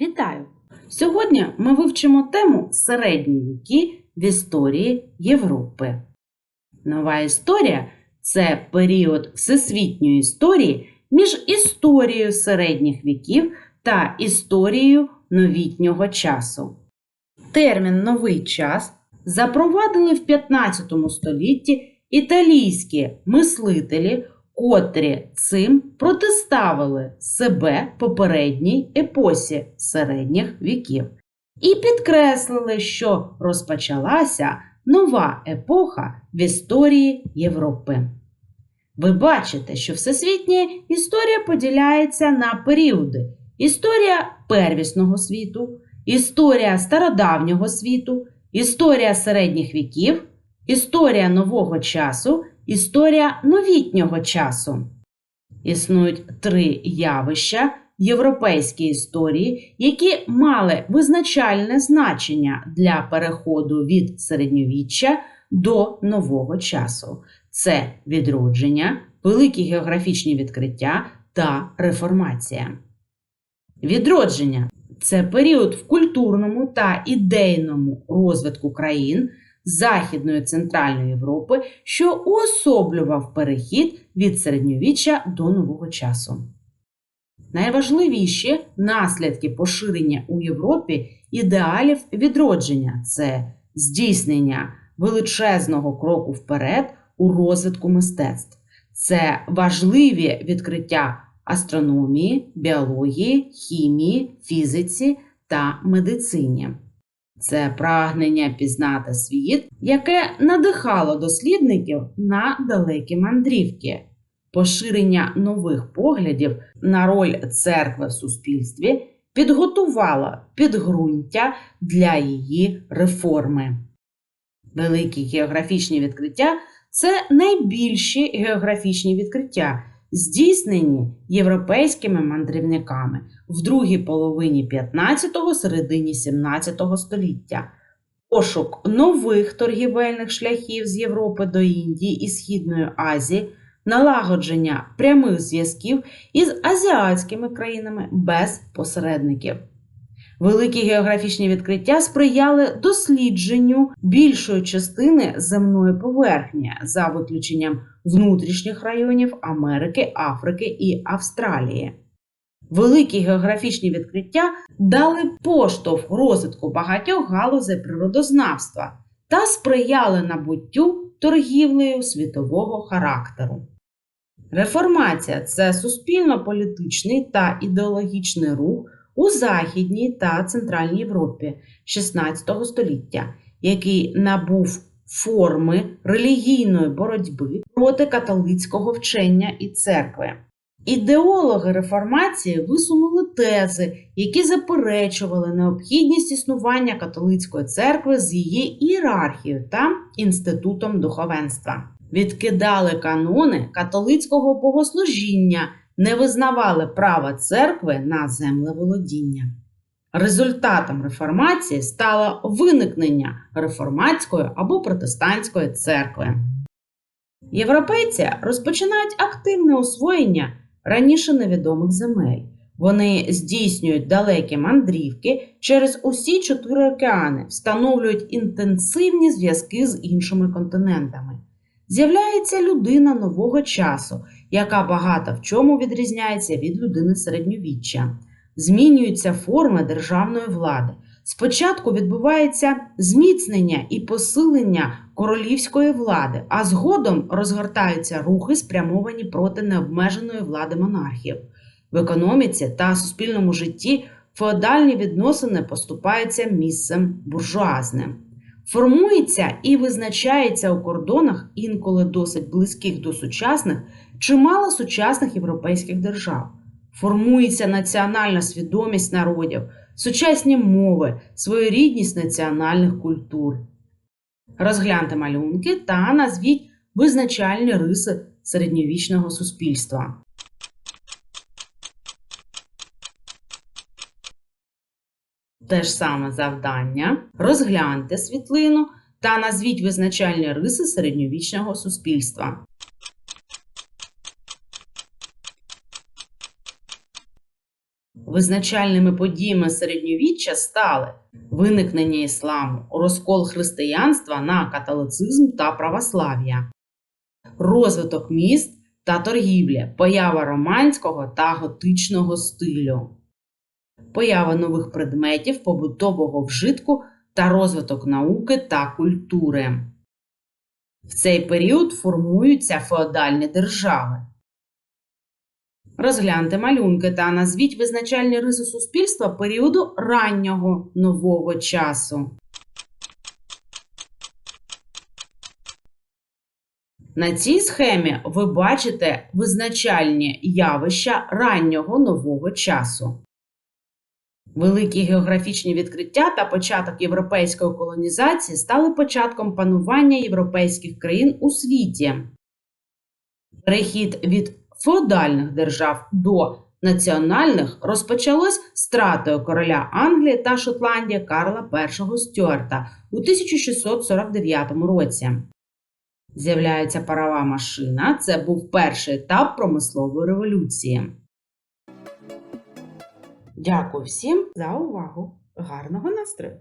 Вітаю! Сьогодні ми вивчимо тему середні віки в історії Європи. Нова історія це період всесвітньої історії між історією середніх віків та історією новітнього часу. Термін новий час запровадили в 15 столітті італійські мислителі, котрі цим протиставили себе попередній епосі середніх віків і підкреслили, що розпочалася нова епоха в історії Європи. Ви бачите, що всесвітня історія поділяється на періоди: історія первісного світу, історія стародавнього світу, історія середніх віків, історія нового часу, історія новітнього часу. Існують три явища в європейській історії, які мали визначальне значення для переходу від середньовіччя до нового часу. Це відродження, великі географічні відкриття та реформація. Відродження це період в культурному та ідейному розвитку країн Західної Центральної Європи, що уособлював перехід від середньовіччя до нового часу. Найважливіші наслідки поширення у Європі ідеалів відродження це здійснення величезного кроку вперед у розвитку мистецтв, це важливі відкриття астрономії, біології, хімії, фізиці та медицині. Це прагнення пізнати світ, яке надихало дослідників на далекі мандрівки, поширення нових поглядів на роль церкви в суспільстві підготувало підґрунтя для її реформи. Великі географічні відкриття це найбільші географічні відкриття, здійснені європейськими мандрівниками в другій половині 15-го, середині 17 століття. Пошук нових торгівельних шляхів з Європи до Індії і Східної Азії, налагодження прямих зв'язків із азіатськими країнами без посередників. Великі географічні відкриття сприяли дослідженню більшої частини земної поверхні за виключенням внутрішніх районів Америки, Африки і Австралії. Великі географічні відкриття дали поштовх розвитку багатьох галузей природознавства та сприяли набуттю торгівлею світового характеру. Реформація це суспільно-політичний та ідеологічний рух у Західній та Центральній Європі XVI століття, який набув форми релігійної боротьби проти католицького вчення і церкви. Ідеологи реформації висунули тези, які заперечували необхідність існування католицької церкви з її ієрархією та інститутом духовенства, відкидали канони католицького богослужіння, не визнавали права церкви на землеволодіння. Результатом реформації стало виникнення реформатської або протестантської церкви. Європейці розпочинають активне освоєння раніше невідомих земель. Вони здійснюють далекі мандрівки через усі чотири океани, встановлюють інтенсивні зв'язки з іншими континентами. З'являється людина нового часу, яка багато в чому відрізняється від людини середньовіччя. Змінюються форми державної влади. Спочатку відбувається зміцнення і посилення королівської влади, а згодом розгортаються рухи, спрямовані проти необмеженої влади монархів. В економіці та суспільному житті феодальні відносини поступаються місцем буржуазним. Формується і визначається у кордонах, інколи досить близьких до сучасних, чимало сучасних європейських держав. Формується національна свідомість народів, сучасні мови, своєрідність національних культур. Розгляньте малюнки та назвіть визначальні риси середньовічного суспільства. Те ж саме завдання. Розгляньте світлину та назвіть визначальні риси середньовічного суспільства. Визначальними подіями середньовіччя стали виникнення ісламу, розкол християнства на католицизм та православ'я, розвиток міст та торгівлі, поява романського та готичного стилю, поява нових предметів побутового вжитку та розвиток науки та культури. В цей період формуються феодальні держави. Розгляньте малюнки та назвіть визначальні риси суспільства періоду раннього нового часу. На цій схемі ви бачите визначальні явища раннього нового часу. Великі географічні відкриття та початок європейської колонізації стали початком панування європейських країн у світі. Перехід від феодальних держав до національних розпочалось стратою короля Англії та Шотландії Карла І Стюарта у 1649 році. З'являється парова машина. Це був перший етап промислової революції. Дякую всім за увагу. Гарного настрою!